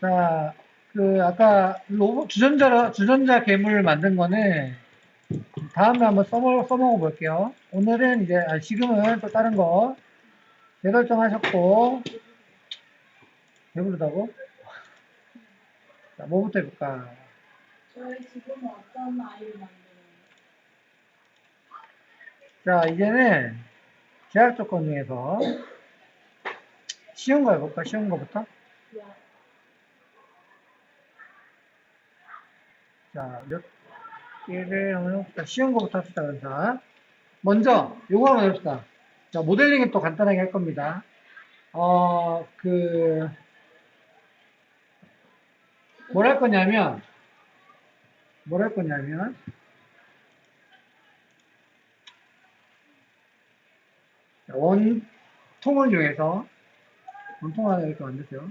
자, 그 아까 로봇 주전자 주전자 괴물 만든 거는 다음에 한번 써먹 써먹어 볼게요. 오늘은 이제 아, 지금은 또 다른 거 재설정 하셨고 배부르다고? 자, 뭐부터 해볼까? 저희 지금은 어떤 아이를 만드는 자, 이제는 제약 조건 중에서 쉬운 거 해볼까? 쉬운 거부터? 거예요? 자, 몇 개를 한번 해봅시다. 쉬운 거부터 합시다. 그래서. 먼저, 요거 한번 해봅시다. 자, 모델링은 또 간단하게 할 겁니다. 어, 그, 뭘 할 거냐면, 뭘 할 거냐면, 자, 원통을 이용해서, 원통 하나 이렇게 만드세요.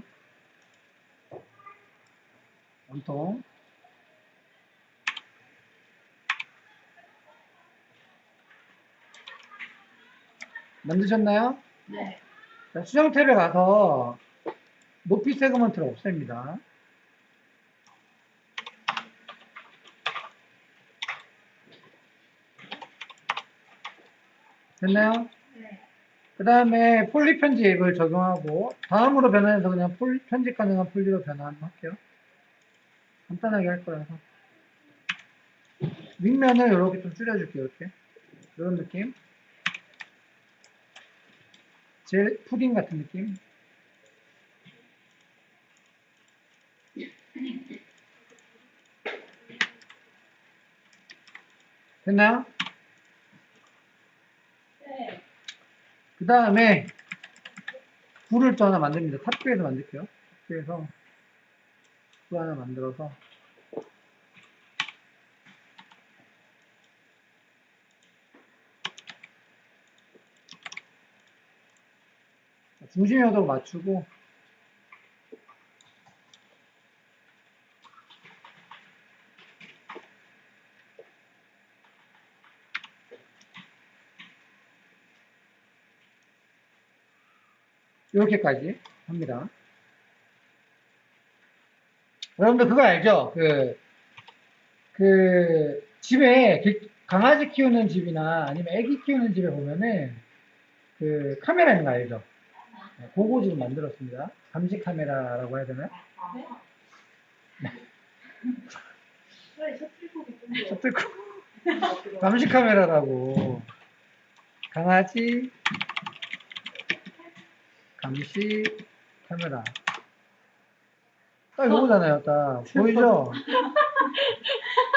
원통. 만드셨나요? 네. 자, 수정 탭에 가서 높이 세그먼트를 없앱니다. 됐나요? 네. 그 다음에 폴리 편집을 적용하고 다음으로 변환해서 그냥 폴리, 편집 가능한 폴리로 변환할게요. 간단하게 할 거라서 윗면을 이렇게 좀 줄여줄게요. 이렇게 이런 느낌. 젤 푸딩 같은 느낌. 됐나요? 네. 그 다음에 불을 또 하나 만듭니다. 탑뷰에서 만들게요. 탑뷰에서 불 하나 만들어서 중심여도 맞추고 이렇게까지 합니다. 여러분들 그거 알죠? 그, 그, 집에 개- 강아지 키우는 집이나 아니면 애기 키우는 집에 보면은 그 카메라 있는 거 알죠? 네, 그거 지금 만들었습니다. 감시 카메라라고 해야 되나요? 네. 좀 더. 셔틀콕. 감시 카메라라고. 강아지 감시 카메라. 딱 이거잖아요, 딱. 보이죠?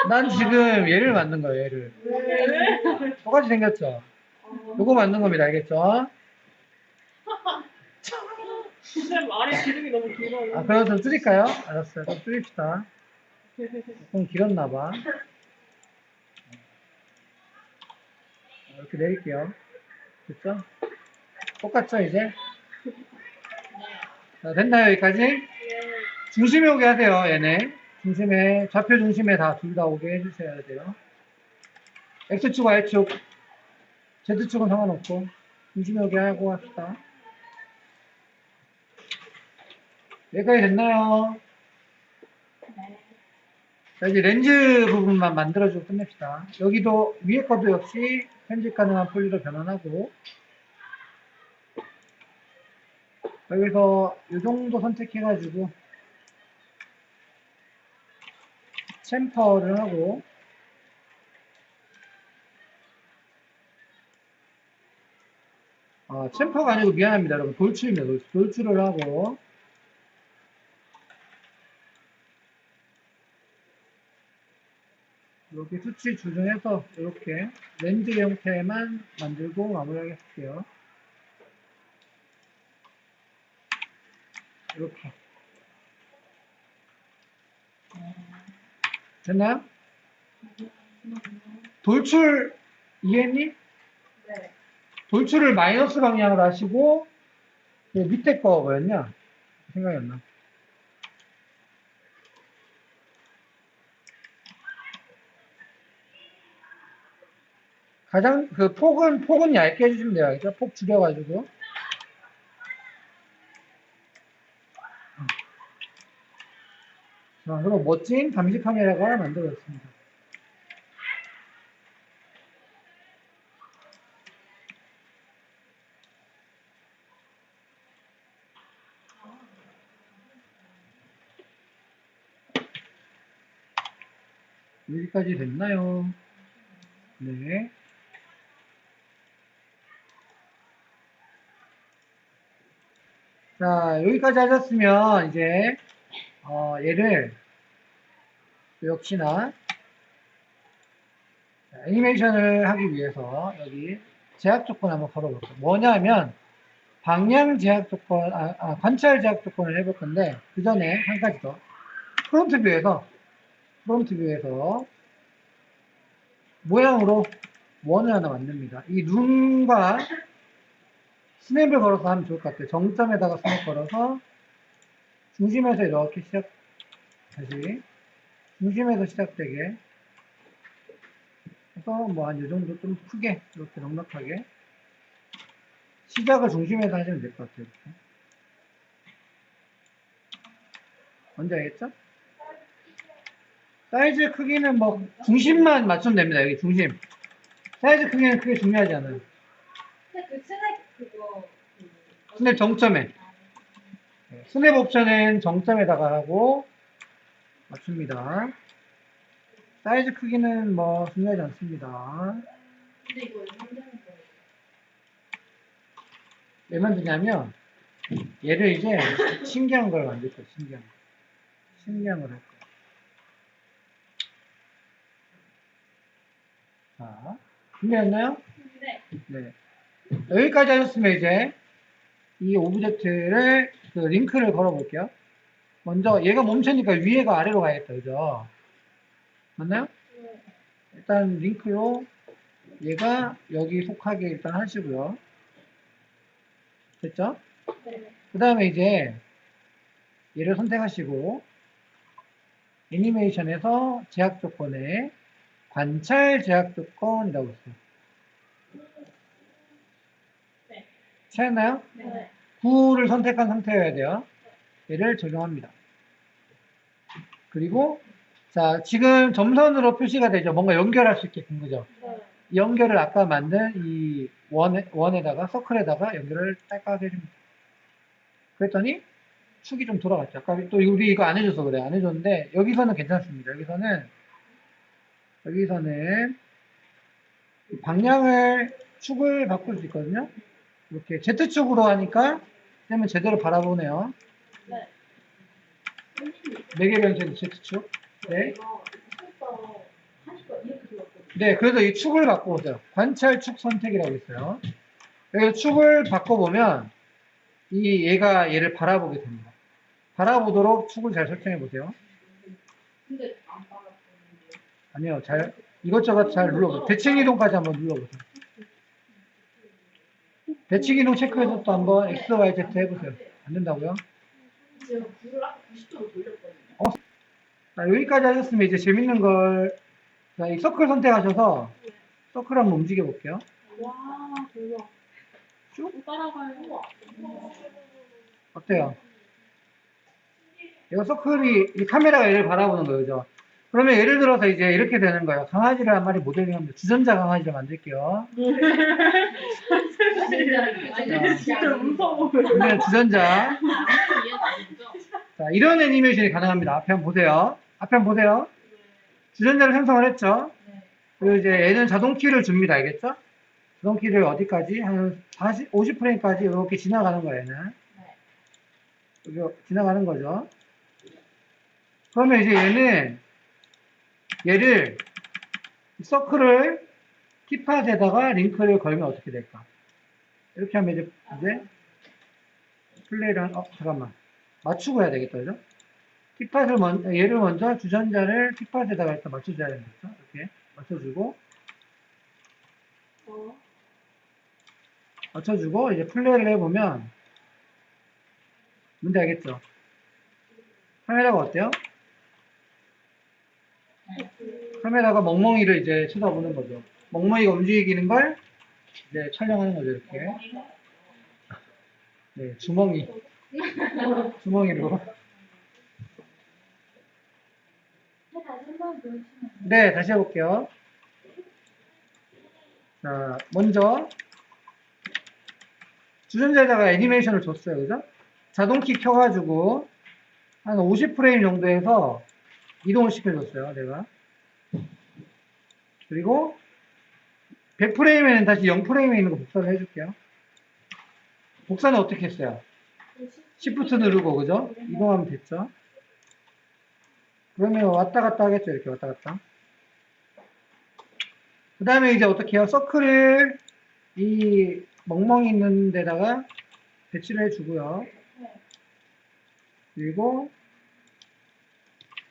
난 지금 얘를 만든 거예요, 얘를. 네. 똑같이 생겼죠? 요거 만든 겁니다, 알겠죠? 진짜 말의 기름이 너무 길어요. 아, 그럼 좀 줄일까요? 알았어요. 좀 줄입시다. 조금 길었나봐. 이렇게 내릴게요. 됐죠? 똑같죠, 이제? 자, 됐나요, 여기까지? 중심에 오게 하세요, 얘네. 중심에, 좌표 중심에 다 둘 다 오게 해주셔야 돼요. X축, Y축, Z축은 상관없고, 중심에 오게 하고 합시다. 여기까지 됐나요? 자, 이제 렌즈 부분만 만들어주고 끝냅시다. 여기도 위에 것도 역시 편집 가능한 폴리로 변환하고, 여기서 이 정도 선택해가지고, 챔퍼를 하고, 아, 챔퍼가 아니고 미안합니다, 여러분. 돌출입니다. 돌출. 돌출을 하고, 이렇게 수치 조정해서 이렇게 렌즈 형태만 만들고 마무리하겠습니다. 이렇게 됐나요? 돌출 이해했니? 네. 돌출을 마이너스 방향으로 하시고 그 밑에 거 뭐였냐? 생각이 안 나. 가장 그 폭은 폭은 얇게 해주시면 돼요. 알겠죠? 폭 줄여가지고 자, 그럼 멋진 감시 카메라가 만들어졌습니다. 여기까지 됐나요? 네. 자, 여기까지 하셨으면 이제 어, 얘를 또 역시나 자, 애니메이션을 하기 위해서 여기 제약 조건 한번 걸어볼게요. 뭐냐면 방향 제약 조건, 아, 아, 관찰 제약 조건을 해볼 건데 그 전에 한 가지 더 프론트 뷰에서 프론트 뷰에서 모양으로 원을 하나 만듭니다. 이 눈과 스냅을 걸어서 하면 좋을 것 같아요. 정점에다가 스냅 걸어서 중심에서 이렇게 시작, 다시 중심에서 시작되게 해서 뭐한이 정도 좀 크게 이렇게 넉넉하게 시작을 중심에서 하시면 될 것 같아요. 이렇게. 뭔지 알겠죠? 사이즈 크기는 뭐 중심만 맞추면 됩니다. 여기 중심. 사이즈 크기는 크게 중요하지 않아요. 그그 스냅 정점에. 네, 스냅 옵션은 정점에다가 하고 맞춥니다. 사이즈 크기는 뭐 중요하지 않습니다. 왜 만드냐면 얘를 이제 신기한 걸 만들 거예요. 신기한 거. 신기한 걸 할 거예요. 자, 준비했나요? 네. 네. 여기까지 하셨으면 이제 이 오브젝트를 그 링크를 걸어 볼게요. 먼저 얘가 멈추니까 위에가 아래로 가야겠다. 그죠? 맞나요? 일단 링크로 얘가 여기 속하게 일단 하시고요. 됐죠? 네. 그 다음에 이제 얘를 선택하시고 애니메이션에서 제약 조건에 관찰 제약 조건이라고 있어요. 찾았나요? 네. 9를 선택한 상태여야 돼요. 얘를 적용합니다. 그리고 자 지금 점선으로 표시가 되죠. 뭔가 연결할 수 있게끔 그죠? 네. 이 연결을 아까 만든 이 원에, 원에다가 서클에다가 연결을 딸깍 해줍니다. 그랬더니 축이 좀 돌아갔죠. 아까 또 우리 이거 안 해줘서 그래. 안 해줬는데 여기서는 괜찮습니다. 여기서는 여기서는 이 방향을 축을 바꿀 수 있거든요. 이렇게 Z축으로 하니까 그러면 제대로 바라보네요. 네. 네개 변신 Z축. 네. 들었거든요. 네, 그래서 이 축을 바꿔보세요. 관찰 축 선택이라고 있어요. 여기서 축을 바꿔보면 이 얘가 얘를 바라보게 됩니다. 바라보도록 축을 잘 설정해 보세요. 아니요, 잘 이것저것 잘 눌러보세요. 대칭 이동까지 한번 눌러보세요. 대칭 이동 체크해서 또 한번 X, Y, Z 해보세요. 안 된다고요? 제가 불을 아까 90도로 돌렸거든요. 자, 여기까지 하셨으면 이제 재밌는 걸, 자, 이 서클 선택하셔서 서클 한번 움직여 볼게요. 와, 대박. 쭉 따라가요. 어때요? 이거 서클이 이 카메라가 얘를 바라보는 거죠. 그러면 예를 들어서 이제 이렇게 되는 거예요. 강아지를 한 마리 모델링 합니다. 주전자 강아지를 만들게요. 진짜 무서워요. 그러면 주전자. 자, 이런 애니메이션이 가능합니다. 앞에 한번 보세요. 앞에 한번 보세요. 주전자를 생성을 했죠. 그리고 이제 얘는 자동 키를 줍니다. 알겠죠? 자동 키를 어디까지? 한 40, 50프레임까지 이렇게 지나가는 거예요, 얘는. 이거 지나가는 거죠. 그러면 이제 얘는 얘를 서클을 키팟에다가 링크를 걸면 어떻게 될까? 이렇게 하면 이제, 이제 플레이를 한, 어, 잠깐만. 맞추고 해야 되겠다, 그죠? 키팟을 먼저, 얘를 먼저 주전자를 키팟에다가 일단 맞춰줘야 되겠죠? 이렇게 맞춰주고, 어, 맞춰주고, 이제 플레이를 해보면, 뭔지 알겠죠? 카메라가 어때요? 카메라가 멍멍이를 이제 쳐다보는 거죠. 멍멍이가 움직이는 걸 이제 촬영하는 거죠, 이렇게. 네. 주먹이로. 보여주시면 네, 다시 해볼게요. 자, 먼저 주전자에다가 애니메이션을 줬어요. 그죠? 자동키 켜가지고 한 50프레임 정도에서 이동을 시켜줬어요. 내가. 그리고 100프레임에는 다시 0프레임에 있는 거 복사를 해줄게요. 복사는 어떻게 했어요? Shift 누르고, 그죠? 이동하면 됐죠? 그러면 왔다 갔다 하겠죠? 이렇게 왔다 갔다. 그 다음에 이제 어떻게 해요? 서클을 이 멍멍이 있는 데다가 배치를 해주고요. 그리고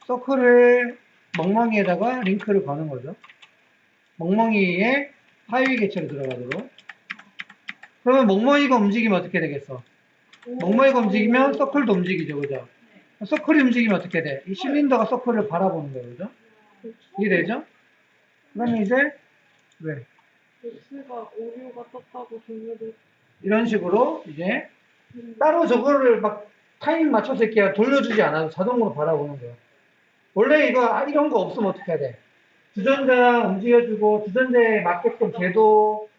서클을 멍멍이에다가 링크를 거는 거죠. 멍멍이에 하위 개체로 들어가도록. 그러면 멍멍이가 움직이면 어떻게 되겠어? 멍멍이가 움직이면 서클도 움직이죠, 그죠? 서클이 움직이면 어떻게 돼? 이 실린더가 서클을 바라보는 거예요, 그죠? 이해되죠? 그러면 이제 왜 제가 오류가 떴다고 종료를 이런 식으로 이제 따로 저거를 막 타임 맞춰서 이렇게 돌려주지 않아도 자동으로 바라보는 거예요. 원래 이거 아, 이런 거 없으면 어떻게 해야 돼? 주전자 움직여주고 주전자에 맞게끔 걔도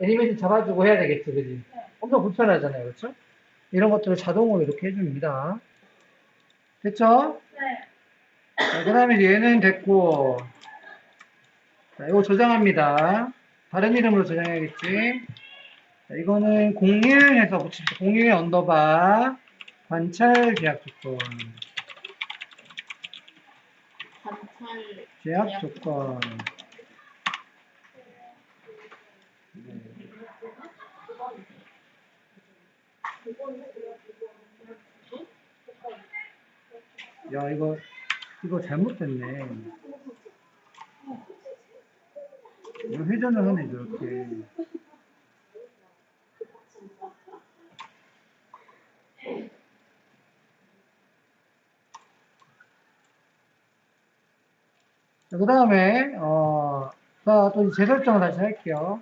애니메이션 잡아주고 해야 되겠지, 그지? 엄청 불편하잖아요, 그렇죠? 이런 것들을 자동으로 이렇게 해줍니다. 됐죠? 네. 자, 그 다음에 얘는 됐고, 자, 이거 저장합니다. 다른 이름으로 저장해야겠지. 자, 이거는 01 해서 붙입시다. 01 언더바 관찰 제약 조건. 관찰 제약 제약 조건. 야, 이거, 이거 잘못됐네. 이거 회전을 하네, 저렇게. 그 다음에, 어, 자, 또 이제 재설정을 다시 할게요.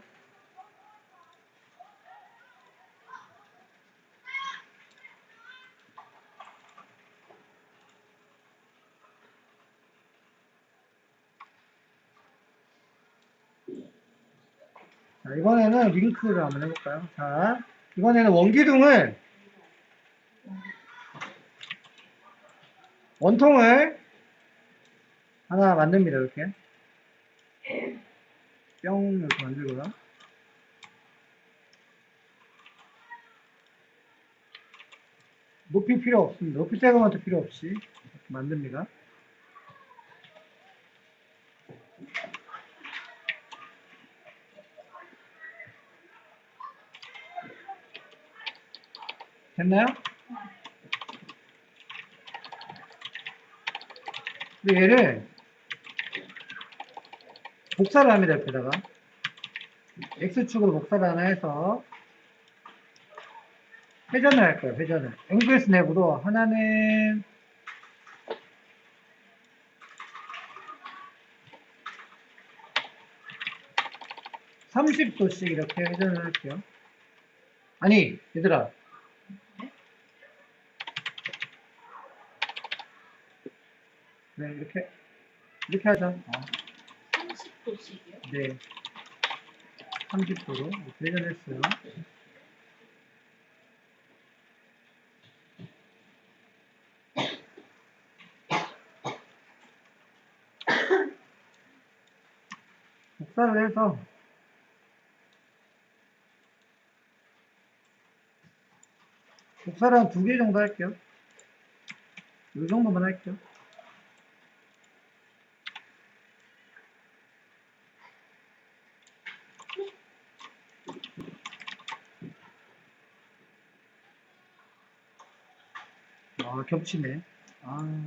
자, 이번에는 링크를 한번 해볼까요? 자, 이번에는 원기둥을 원통을 하나 만듭니다, 이렇게. 뿅, 이렇게 만들고요. 높이 필요 없습니다. 높이 세그먼트 필요 없이 이렇게 만듭니다. 됐나요? 얘를 복사를 합니다, 옆에다가. X축으로 복사를 하나 해서 회전을 할 거예요, 회전을. 앵글 스냅으로 하나는 (30도씩) 이렇게 회전을 할게요. 아니, 얘들아. 네, 이렇게, 이렇게 하자. 어, 30 도씩이요? 네. 30도로 이렇게 회전했어요. 복사를 해서 복사를 한 두 개 정도 할게요. 이 정도만 할게요. 아, 겹치네. 아.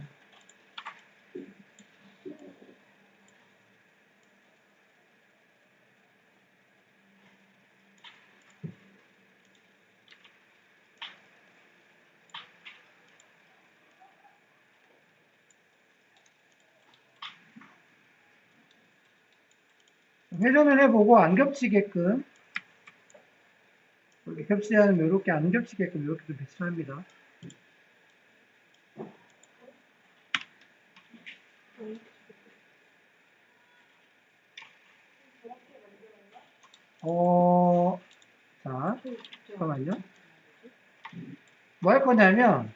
회전을 해보고 안 겹치게끔 이렇게 겹치지 않으면 이렇게 안 겹치게끔 이렇게 좀 배치를 합니다. 어, 자, 잠깐만요. 뭐 할 거냐면,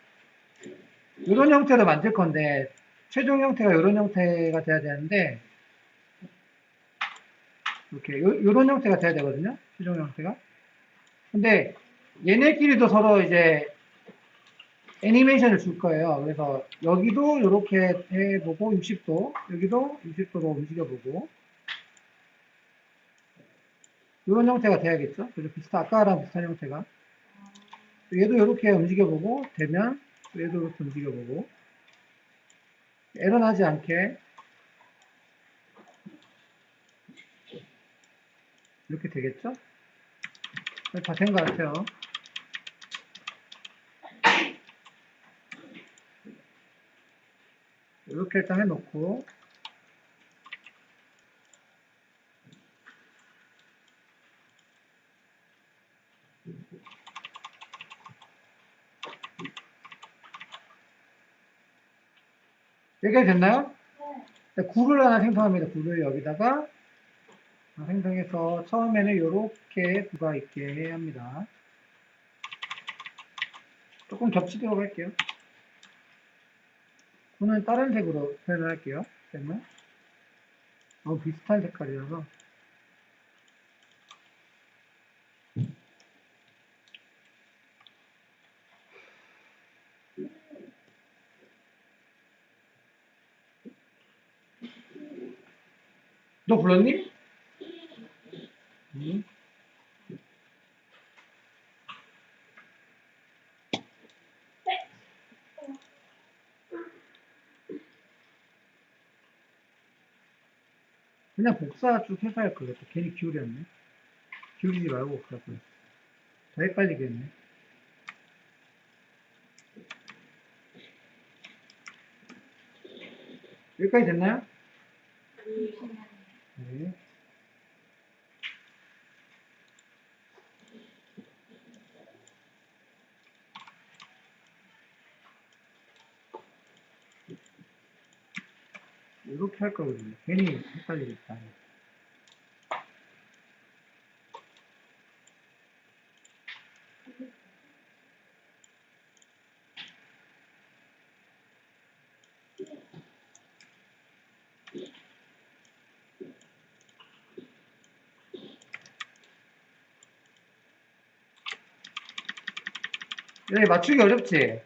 이런 형태로 만들 건데, 최종 형태가 이런 형태가 돼야 되는데, 이렇게, 요, 요런 형태가 돼야 되거든요. 최종 형태가. 근데, 얘네끼리도 서로 이제, 애니메이션을 줄 거예요. 그래서, 여기도 이렇게 해보고, 60도, 여기도 60도로 움직여보고, 이런 형태가 돼야겠죠? 그래서 비슷한, 아까랑 비슷한 형태가. 얘도 이렇게 움직여보고, 되면, 얘도 이렇게 움직여보고, 에러 나지 않게, 이렇게 되겠죠? 다 된 것 같아요. 이렇게 일단 해놓고, 여기가 됐나요? 네. 네, 굴을 하나 생성합니다. 굴을 여기다가 생성해서 처음에는 이렇게 부가 있게 해야 합니다. 조금 겹치도록 할게요. 굴은 다른 색으로 표현을 할게요. 그러면 너무 비슷한 색깔이라서 너 불렀니? 응. 그냥 복사 쭉 해서 할 거겠다. 괜히 기울였네. 기울이지 말고 복사 걸. 더 헷갈리겠네. 여기까지 됐나요? 네. 이렇게 할 거거든요. 괜히 헷갈리겠다. 여기 맞추기 어렵지?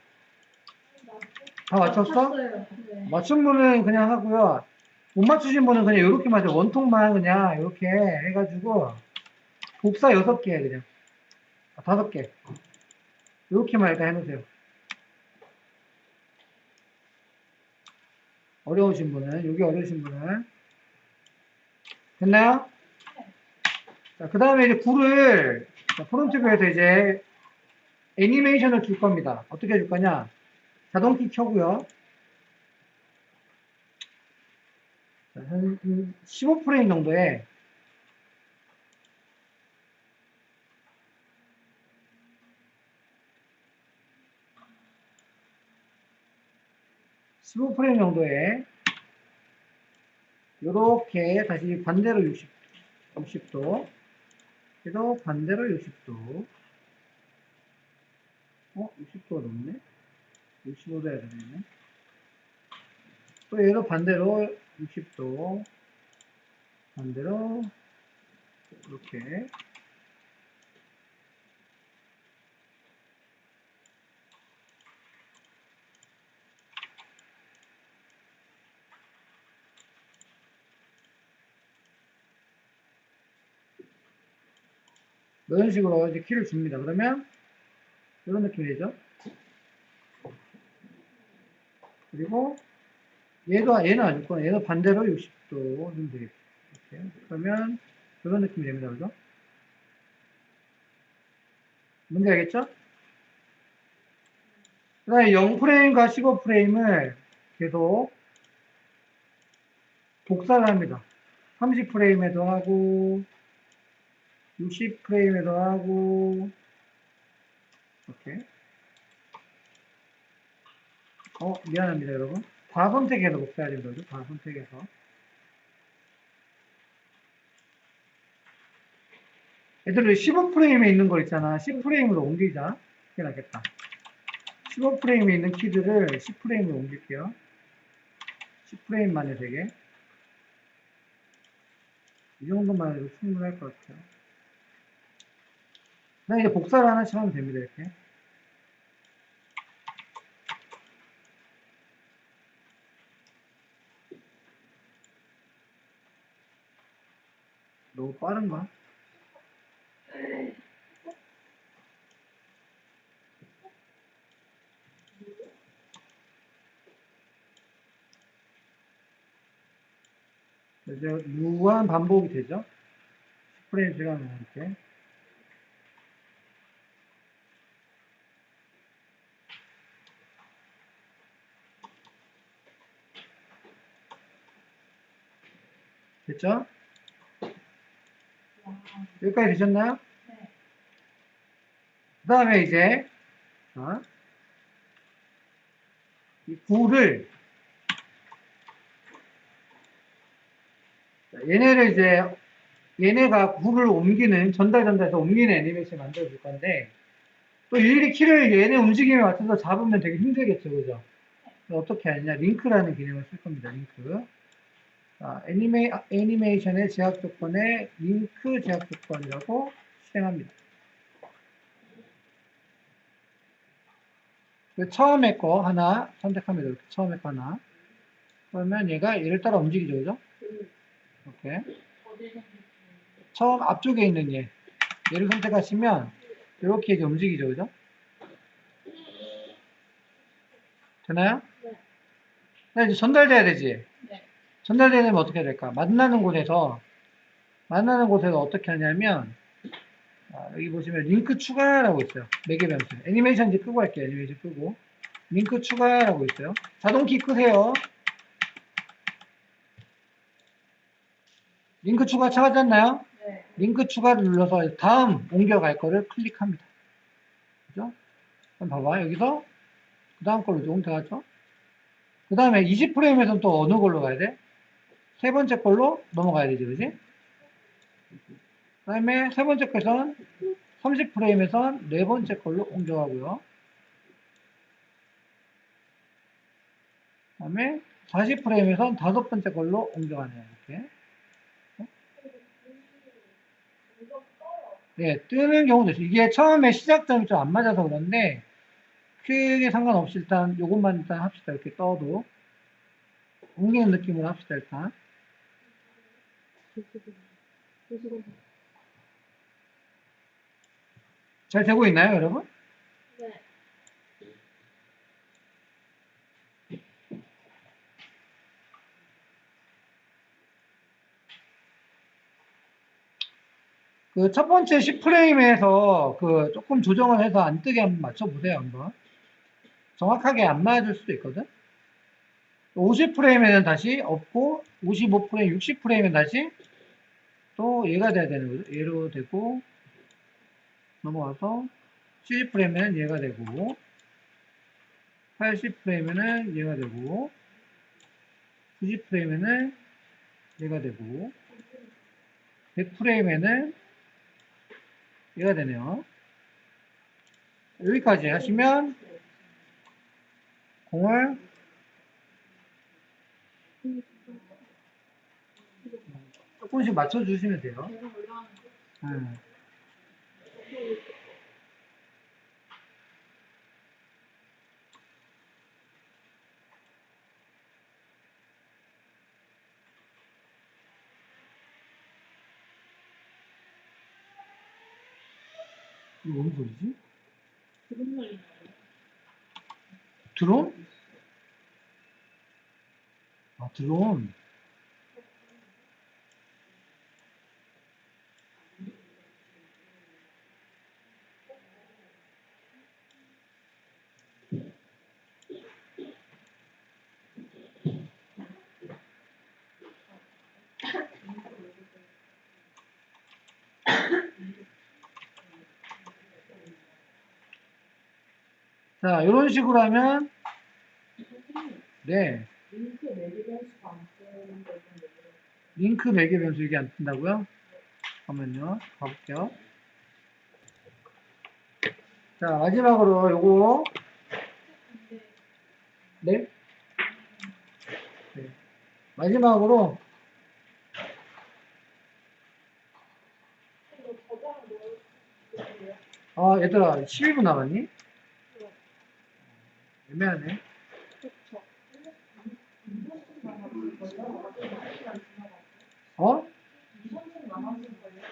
다 맞췄어? 네. 맞춘 분은 그냥 하고요. 못 맞추신 분은 그냥 이렇게만 하세요. 원통만 그냥 이렇게 해가지고 복사 6개 그냥 아, 5개 이렇게만 일단 해놓으세요. 어려우신 분은 여기 어려우신 분은 됐나요? 자, 그 다음에 이제 굴을 자, 프론트뷰에서 이제 애니메이션을 줄 겁니다. 어떻게 줄 거냐? 자동키 켜고요. 자, 한 15프레임 정도에 (15 프레임) 정도에 이렇게 다시 반대로 60, 60도 그래서 반대로 60도 어? 60도가 넘네 65도 해야 되겠네 또 얘도 반대로 60도 반대로 이렇게 이런 식으로 이제 키를 줍니다. 그러면 이런 느낌이 되죠? 그리고 얘도 얘는 아니고 얘도 반대로 60도 좀 되겠죠. 이렇게 그러면 이런 느낌이 됩니다. 그죠? 뭔지 알겠죠? 그 다음에 0프레임과 15프레임을 계속 복사를 합니다. 30프레임에도 하고 60프레임에도 하고 이렇게 어 미안합니다 여러분. 다 선택해서 된다 그죠? 다 선택해서. 얘들아 15프레임에 있는 거 있잖아. 10프레임으로 옮기자. 그게 낫겠다. 15프레임에 있는 키들을 10프레임으로 옮길게요. 10프레임 만에 되게. 이 정도만 해도 충분할 것 같아요 나 이제 복사를 하나씩 하면 됩니다 이렇게 너무 빠른가? 이제 무한 반복이 되죠? 10프레임 시간을 이렇게. 됐죠? 여기까지 되셨나요? 네. 그 다음에 이제, 자, 이 9를, 얘네를 이제, 얘네가 9를 옮기는, 전달 전달해서 옮기는 애니메이션 만들어 줄 건데, 또 일일이 키를 얘네 움직임에 맞춰서 잡으면 되게 힘들겠죠, 그죠? 그래서 어떻게 하느냐, 링크라는 기능을 쓸 겁니다, 링크. 자, 애니메, 애니메이션의 제약 조건에 링크 제약 조건이라고 실행합니다. 그 처음에 거 하나 선택합니다. 이렇게 처음에 거 하나. 그러면 얘가 얘를 따라 움직이죠, 그죠? 이렇게. 처음 앞쪽에 있는 얘. 얘를 선택하시면 이렇게 이제 움직이죠, 그죠? 되나요? 네. 나 이제 전달돼야 되지? 네. 전달되려면 어떻게 해야 될까? 만나는 곳에서, 만나는 곳에서 어떻게 하냐면, 아, 여기 보시면 링크 추가라고 있어요. 매개 변수. 애니메이션 이제 끄고 할게요. 애니메이션 끄고. 링크 추가라고 있어요. 자동키 끄세요. 링크 추가 찾았나요? 네. 링크 추가를 눌러서 다음 옮겨갈 거를 클릭합니다. 그죠? 그럼 봐봐. 여기서 그 다음 걸로 옮겨가죠? 그 다음에 20프레임에서는 또 어느 걸로 가야 돼? 세 번째 걸로 넘어가야 되지, 그지? 그 다음에 세 번째 거에선 30프레임에선 네 번째 걸로 옮겨가고요. 그 다음에 40프레임에선 다섯 번째 걸로 옮겨가네요, 이렇게. 네, 뜨는 경우도 있어요. 이게 처음에 시작점이 좀 안 맞아서 그런데, 크게 상관없이 일단 요것만 일단 합시다. 이렇게 떠도. 옮기는 느낌으로 합시다, 일단. 잘 되고 있나요, 여러분? 네. 그 첫 번째 10프레임에서 그 조금 조정을 해서 안 뜨게 한번 맞춰보세요, 한번. 정확하게 안 맞을 수도 있거든? 50프레임에는 다시 없고, 55프레임, 60프레임은 다시 또 얘가 돼야 되는 거죠. 얘로 되고, 넘어와서 70프레임에는 얘가 되고, 80프레임에는 얘가 되고, 90프레임에는 얘가 되고, 100프레임에는 얘가 되네요. 여기까지 하시면 공을 조금씩 맞춰주시면 돼요. 음. 이거 뭔 소리지? 그런 소리. 드론? 아, 드론. 자, 이런 식으로 하면, 네. 링크 매기 변수가 안 뜨는 거 좀. 링크 매개 변수 이게 안 뜬다고요? 잠깐만요. 가볼게요. 자, 마지막으로 요거, 네? 네. 마지막으로. 아, 얘들아, 12분 남았니? 애매하네. 그쵸. 어?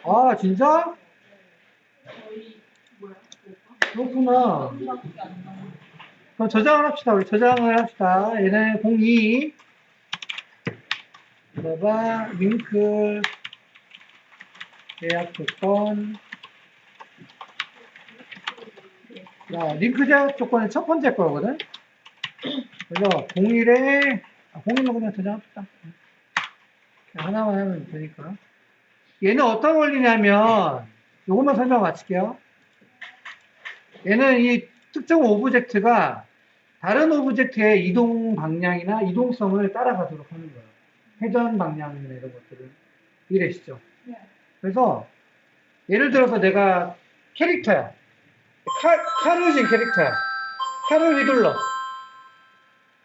아, 진짜? 그렇구나. 그럼 저장을 합시다. 우리 저장을 합시다. 얘는 02. 봐봐, 링크, 예약 조건. 야, 링크 제약 조건은 첫 번째 거거든? 그래서 01에, 아, 01로 그냥 저장합시다. 하나만 하면 되니까. 얘는 어떤 원리냐면, 요것만 설명 마칠게요. 얘는 이 특정 오브젝트가 다른 오브젝트의 이동 방향이나 이동성을 따라가도록 하는 거예요. 회전 방향이나 이런 것들을. 이해되시죠? 네. 그래서 예를 들어서 내가 캐릭터야. 칼, 칼을 진 캐릭터야. 칼을 휘둘러.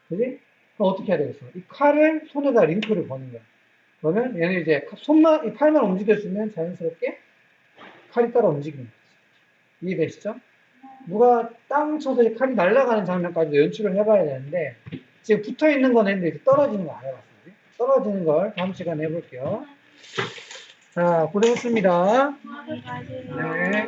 그지? 그럼 어떻게 해야 되겠어? 이 칼을 손에다 링크를 거는 거야. 그러면 얘는 이제 손만, 이 팔만 움직여주면 자연스럽게 칼이 따라 움직이는 거지. 이해되시죠? 누가 땅 쳐서 이 칼이 날아가는 장면까지 연출을 해봐야 되는데 지금 붙어 있는 건 했는데 이렇게 떨어지는 거 안 해봤어요. 그지? 떨어지는 걸 다음 시간에 해볼게요. 자, 고생했습니다. 가세요. 네.